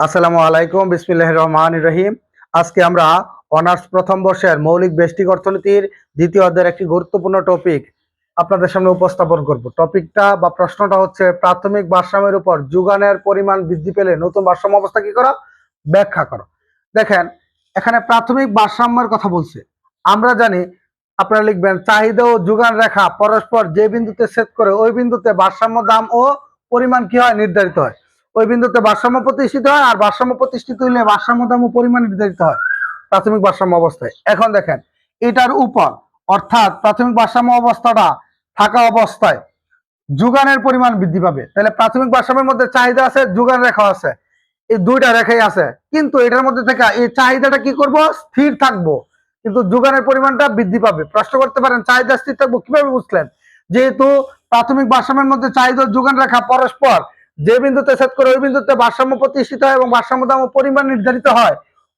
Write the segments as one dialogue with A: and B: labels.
A: আসসালামু আলাইকুম বিসমিল্লাহ রহমান রহিম। আজকে আমরা অনার্স প্রথম বর্ষের মৌলিক বেষ্টিক অর্থনীতির দ্বিতীয় অধ্যায়ের একটি গুরুত্বপূর্ণ টপিক আপনাদের সামনে উপস্থাপন করব। টপিকটা বা প্রশ্নটা হচ্ছে, প্রাথমিক ভারসাম্যের উপর যোগানের পরিমাণ বৃদ্ধি পেলে নতুন ভারসাম্য অবস্থা কি করো? ব্যাখ্যা করো। দেখেন, এখানে প্রাথমিক ভারসাম্যের কথা বলছে। আমরা জানি, আপনারা লিখবেন, চাহিদা ও যোগান রেখা পরস্পর যে বিন্দুতে ছেদ করে ওই বিন্দুতে ভারসাম্য দাম ও পরিমাণ কি হয় নির্ধারিত হয়। ওই বিন্দুতে ভারসাম্য প্রতিষ্ঠিত হয় আর ভারসাম্য প্রতিষ্ঠিত হইলে ভারসাম্য দাম পরিমাণ নির্ধারিত হয় প্রাথমিক ভারসাম্য অবস্থায়। এখন দেখেন, এটার উপর, অর্থাৎ প্রাথমিক ভারসাম্য অবস্থাটা থাকা অবস্থায় যোগানের পরিমাণ বৃদ্ধি পাবে। তাহলে প্রাথমিক ভারসাম্যের মধ্যে চাহিদা আছে, যোগান রেখা আছে। এই দুইটা রেখাই আছে। কিন্তু এটার মধ্যে থেকে এই চাহিদাটা কি করব? স্থির থাকব। কিন্তু যোগানের পরিমাণটা বৃদ্ধি পাবে। প্রশ্ন করতে পারেন, চাহিদা স্থির থাকব? কীভাবে বুঝলেন? যেহেতু প্রাথমিক ভারসাম্যের মধ্যে চাহিদা যোগান রেখা পরস্পর যে বিন্দুতে সেট করে ওই বিন্দুতে ভারসাম্য প্রতিষ্ঠিত হয় এবং ভারসাম্য দাম পরিমাণ নির্ধারিত হয়,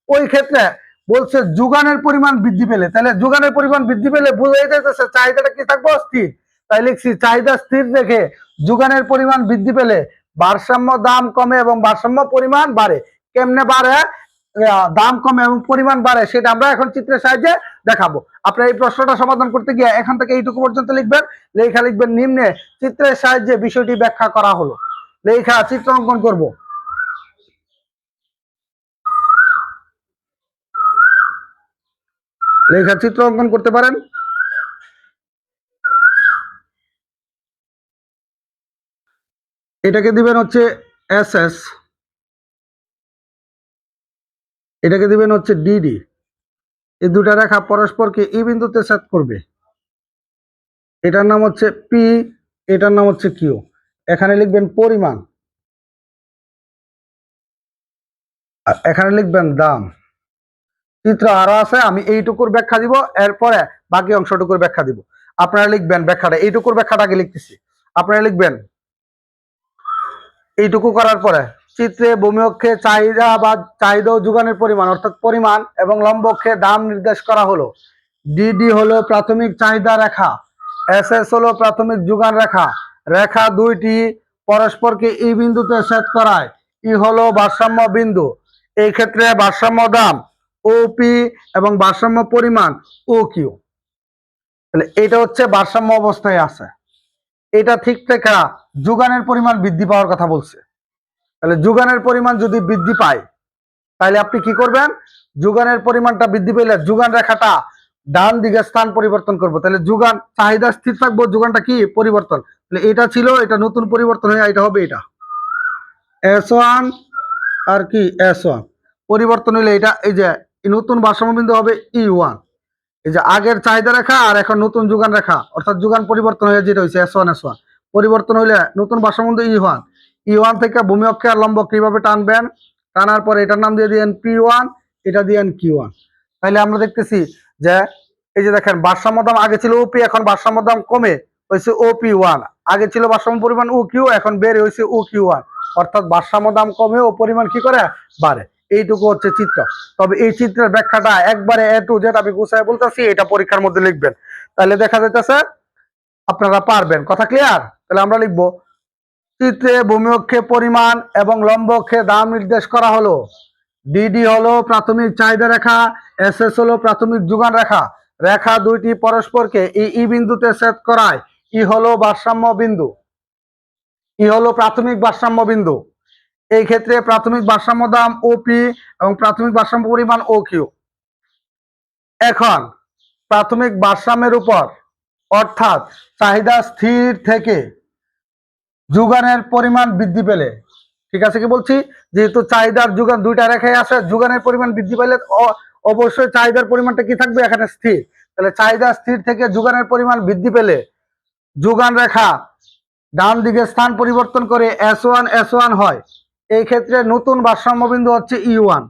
A: ওই ক্ষেত্রে বলছে যোগানের পরিমাণ বৃদ্ধি পেলে। তাহলে যোগানের পরিমাণ বৃদ্ধি পেলে বোঝাই যাইতেছে, চাহিদাটা কি থাকব স্থির তাই লিখছি, চাহিদা স্থির রেখে যোগানের পরিমাণ বৃদ্ধি পেলে ভারসাম্য দাম কমে এবং ভারসাম্য পরিমাণ বাড়ে। কেমনে বাড়ে? দাম কমে এবং পরিমাণ বাড়ে, সেটা আমরা এখন চিত্রের সাহায্যে দেখাবো। আপনার এই প্রশ্নটা সমাধান করতে গিয়ে এখান থেকে এইটুকু পর্যন্ত লিখবেন, লেখা লিখবেন নিম্নে। চিত্রের সাহায্যে বিষয়টি ব্যাখ্যা করা হলো। লেখা চিত্র অঙ্কন করব। লেখা চিত্র অঙ্কন করতে পারেন। এটাকে দিবেন হচ্ছে এস এস এটাকে দিবেন হচ্ছে ডিডি। এই দুটা রেখা পরস্পরকে ই বিন্দুতে সেট করবে। এটার নাম হচ্ছে পি, এটার নাম হচ্ছে কিউ। এখানে লিখবেন পরিমাণ। এখানে লিখবেন দাম। চিত্র আরও আছে, আমি এইটুকুর ব্যাখ্যা দিব, এরপরে বাকি অংশটুকুর ব্যাখ্যা দিব। আপনারা লিখবেন ব্যাখ্যাটা, এইটুকুর ব্যাখ্যাটা আগে লিখতেছি। আপনারা লিখবেন, এইটুকু করার পরে চিত্রে ভূমি অক্ষে চাহিদা বা চাহিদা যোগানের পরিমাণ, অর্থাৎ পরিমাণ এবং লম্ব অক্ষে দাম নির্দেশ করা হলো। ডিডি হলো প্রাথমিক চাহিদা রেখা এস এস হলো প্রাথমিক যোগান রেখা রেখা দুইটি পরস্পরকে এই বিন্দুতে সেট করায়। ই হলো ভারসাম্য বিন্দু। এই ক্ষেত্রে ভারসাম্য দাম ও পি এবং ভারসাম্য পরিমাণ ও কিউ তাহলে এটা হচ্ছে ভারসাম্য অবস্থায় আছে। এটা ঠিক থেকে যোগানের পরিমাণ বৃদ্ধি পাওয়ার কথা বলছে। তাহলে যোগানের পরিমাণ যদি বৃদ্ধি পায়, তাহলে আপনি কি করবেন? যোগানের পরিমাণটা বৃদ্ধি পেলে যোগান রেখাটা ডান দিকে স্থান পরিবর্তন করব। তাহলে যোগান চাহিদা স্থির থাকব, যোগানটা কি? পরিবর্তন। তাহলে এটা ছিল, এটা নতুন পরিবর্তন হয়ে এটা হবে এটা। এস ওয়ান আর কি এস ওয়ান পরিবর্তন হইলে এটা, এই যে নতুন ভারসাম্য বিন্দু হবে ই ওয়ান এই যে আগের চাহিদা রেখা আর এখন নতুন যোগান রেখা, অর্থাৎ যোগান পরিবর্তন হয়ে যেটা হয়েছে এস ওয়ান এস ওয়ান পরিবর্তন হইলে নতুন ভারসাম্য বিন্দু ই ওয়ান ই ওয়ান থেকে ভূমি অক্ষে আর লম্ব কীভাবে টানবেন? টানার পরে এটার নাম দিয়ে দিয়েন পি ওয়ান এটা দিয়েন কিউ ওয়ান তাহলে আমরা দেখতেছি যে, এই যে দেখেন, ভারসাম্য দাম আগে ছিল ওপি এখন ভারসাম্য দাম কমে হয়েছে ওপি ওয়ান আগে ছিল ভারসাম্য পরিমাণ ও কিউ এখন বেড়ে হয়েছে ও কিউ ওয়ান অর্থাৎ ভারসাম্য দাম কমে ও পরিমাণ কি করে? বাড়ে। এইটুকু হচ্ছে চিত্র। তবে এই চিত্রের ব্যাখ্যাটা একবারে এ টু জেড আমি গুছায় বলতেছি, এটা পরীক্ষার মধ্যে লিখবেন। তাহলে দেখা যাইতেছে, আপনারা পারবেন। কথা ক্লিয়ার তাহলে আমরা লিখব, চিত্রে ভূমি অক্ষে পরিমাণ এবং লম্ব অক্ষে দাম নির্দেশ করা হলো। ডিডি হলো প্রাথমিক চাহিদা রেখা এস এস হলো প্রাথমিক যোগান রেখা। রেখা দুইটি পরস্পরকে এই ই বিন্দুতে সেট করায়। ই হলো ভারসাম্য বিন্দু, ই হলো প্রাথমিক ভারসাম্য বিন্দু। এই ক্ষেত্রে প্রাথমিক ভারসাম্য দাম ওপি এবং প্রাথমিক ভারসাম্য পরিমাণ ও কিউ এখন প্রাথমিক ভারসাম্যের উপর অর্থাৎ চাহিদা স্থির থেকে যোগানের পরিমাণ বৃদ্ধি পেলে, ঠিক আছে কি বলছি? যেহেতু চাহিদার যোগান দুইটা রেখায় আছে, যোগানের পরিমাণ বৃদ্ধি পেলে অবশ্যই চাহিদার পরিমাণটা কি থাকবে? এখানে স্থির। তাহলে চাহিদা স্থির থেকে যোগানের পরিমাণ বৃদ্ধি পেলে যোগান রেখা, ডান দিকে স্থান পরিবর্তন করে এস ওয়ান এস ওয়ান হয়। এই ক্ষেত্রে নতুন ভারসাম্য বিন্দু হচ্ছে ই ওয়ান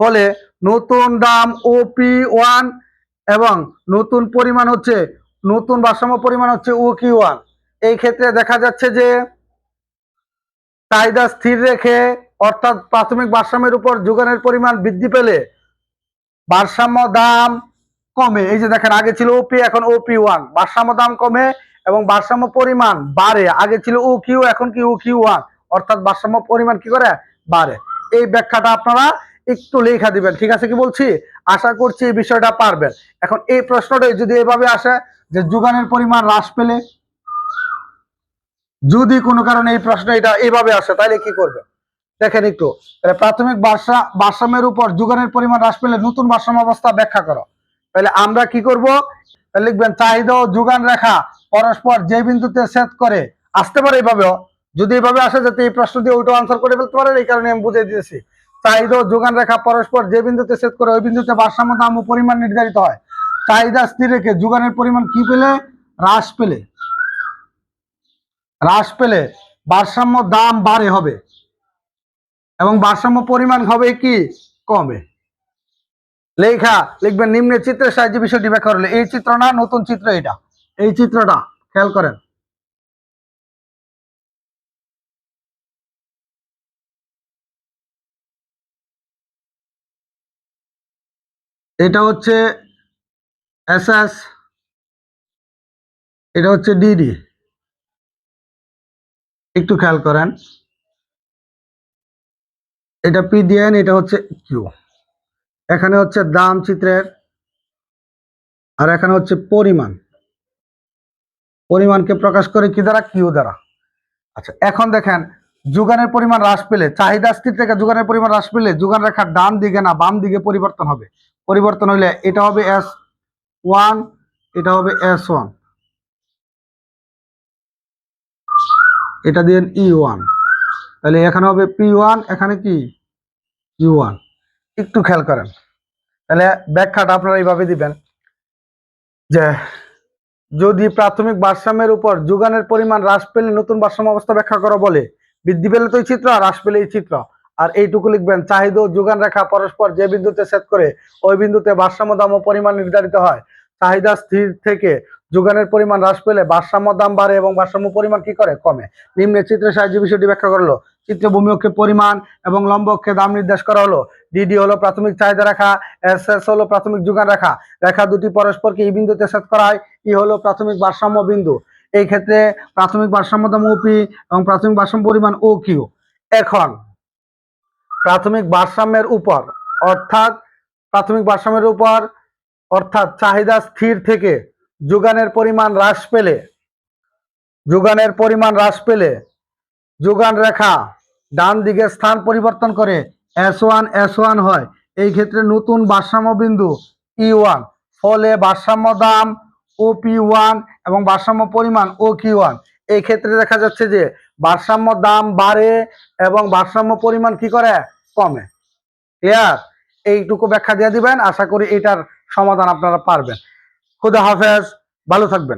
A: ফলে নতুন দাম ওপি ওয়ান এবং নতুন পরিমাণ হচ্ছে, নতুন ভারসাম্য পরিমাণ হচ্ছে ও কি ওয়ান এই ক্ষেত্রে দেখা যাচ্ছে যে, চাহিদা স্থির রেখে অর্থাৎ প্রাথমিক ভারসাম্যের উপর যোগানের পরিমাণ বৃদ্ধি পেলে ভারসাম্য দাম কমে। এই যে দেখেন, আগে ছিল ওপি এখন ওপি ওয়ান ভারসাম্য দাম কমে এবং ভারসাম্য পরিমাণ বাড়ে। আগে ছিল ও কিউ এখন কি ও কিউ ওয়ান অর্থাৎ ভারসাম্য পরিমাণ কি করে? বাড়ে। এই ব্যাখ্যাটা আপনারা একটু লেখা দিবেন, ঠিক আছে কি বলছি? আশা করছি এই বিষয়টা পারবেন। এখন এই প্রশ্নটাই যদি এভাবে আসে যে যোগানের পরিমাণ হ্রাস পেলে, যদি কোনো কারণে এই প্রশ্ন এটা এইভাবে আসে, তাহলে কি করবে? দেখেন একটু প্রাথমিক ভারসা ভারসাম্যের উপর যোগানের পরিমাণ হ্রাস পেলে নতুন ভারসাম্য অবস্থা ব্যাখ্যা করো। তাহলে আমরা কি করব? লিখবেন, চাহিদা ও যোগান রেখা পরস্পর যে বিন্দুতে সেট করে। আসতে পারে এইভাবেও। যদি এইভাবে আসে, যাতে এই প্রশ্ন দিয়ে ওইটা আনসার করে ফেলতে পারেন, এই কারণে আমি বুঝিয়ে দিয়েছি। চাহিদা ও যোগান রেখা পরস্পর যে বিন্দুতে সেট করে, ওই বিন্দুতে ভারসাম্য দাম ও পরিমাণ নির্ধারিত হয়। চাহিদা স্থির রেখে যোগানের পরিমাণ কি পেলে? হ্রাস পেলে। হ্রাস পেলে ভারসাম্য দাম বাড়ে, হবে। এবং ভারসাম্য পরিমাণ হবে কি? কমে। লেখা, লিখবেন নিম্নে চিত্রের সাহায্যে বিষয়টি ব্যাখ্যা করলে। এই চিত্র না, নতুন চিত্র এটা। এই চিত্রটা, খেয়াল করেন। এটা হচ্ছে এস এস এটা হচ্ছে ডিডি। একটু খেয়াল করেন। এটা পিডিএন এটা হচ্ছে কিউ। এখানে হচ্ছে দাম চিত্রের, আর এখানে হচ্ছে পরিমাণ। পরিমাণকে প্রকাশ করে কি দ্বারা? কিউ দ্বারা। আচ্ছা এখন দেখেন, যোগানের পরিমাণ হ্রাস পেলে, চাহিদা স্থির থেকে যোগানের পরিমাণ হ্রাস পেলে যোগান রেখার ডান দিকে না, বাম দিকে পরিবর্তন হবে। পরিবর্তন হইলে এটা হবে এস ওয়ান এটা হবে এস ওয়ান এটা দিয়ে ই ওয়ান তাহলে এখানে হবে পি ওয়ান এখানে কি? ইউ ওয়ান একটু খেয়াল করেন। তাহলে ব্যাখ্যাটা আপনারা এইভাবে দিবেন যে, যদি প্রাথমিক ভারসাম্যের উপর যোগানের পরিমাণ হ্রাস পেলে নতুন ভারসাম্য অবস্থা ব্যাখ্যা করা বলে, বৃদ্ধি পেলে তো এই চিত্র, আর হ্রাস পেলে এই চিত্র। আর এইটুকু লিখবেন, চাহিদা ও যোগান রেখা পরস্পর যে বিন্দুতে সেট করে, ওই বিন্দুতে ভারসাম্য দাম ও পরিমাণ নির্ধারিত হয়। চাহিদা স্থির থেকে যোগানের পরিমাণ হ্রাস পেলে ভারসাম্য দাম বাড়ে এবং ভারসাম্য পরিমাণ কি করে? কমে। নিম্নে চিত্রের সাহায্যে বিষয়টি ব্যাখ্যা করল চিত্রে ভূমি অক্ষে পরিমাণ এবং লম্ব অক্ষে দাম নির্দেশ করা হলো। ডিডি হলো প্রাথমিক চাহিদা রাখা এস এস হলো প্রাথমিক যোগান রাখা। রেখা দুটি পরস্পরকে এই বিন্দুতে সেট করা হয়। ই হলো প্রাথমিক ভারসাম্য বিন্দু। এই ক্ষেত্রে প্রাথমিক ভারসাম্য দাম ওপি এবং প্রাথমিক ভারসাম্য পরিমাণ ও কিউ এখন, প্রাথমিক ভারসাম্যের উপর, অর্থাৎ প্রাথমিক ভারসাম্যের উপর, অর্থাৎ চাহিদা স্থির থেকে যোগানের পরিমাণ হ্রাস পেলে, যোগানের পরিমাণ হ্রাস পেলে যোগান রেখা ডান দিকে স্থান পরিবর্তন করে এস ওয়ান এস ওয়ান হয়। এই ক্ষেত্রে নতুন ভারসাম্য বিন্দু ই ওয়ান ফলে ভারসাম্য দাম ও পি ওয়ান এবং ভারসাম্য পরিমাণ ও কিউ ওয়ান এই ক্ষেত্রে দেখা যাচ্ছে যে ভারসাম্য দাম বাড়ে এবং ভারসাম্য পরিমাণ কি করে? কমে। ক্লিয়ার এইটুকু ব্যাখ্যা দিয়ে দিবেন। আশা করি এটার সমাধান আপনারা পারবেন। খুদা হাফেজ ভালো থাকবেন।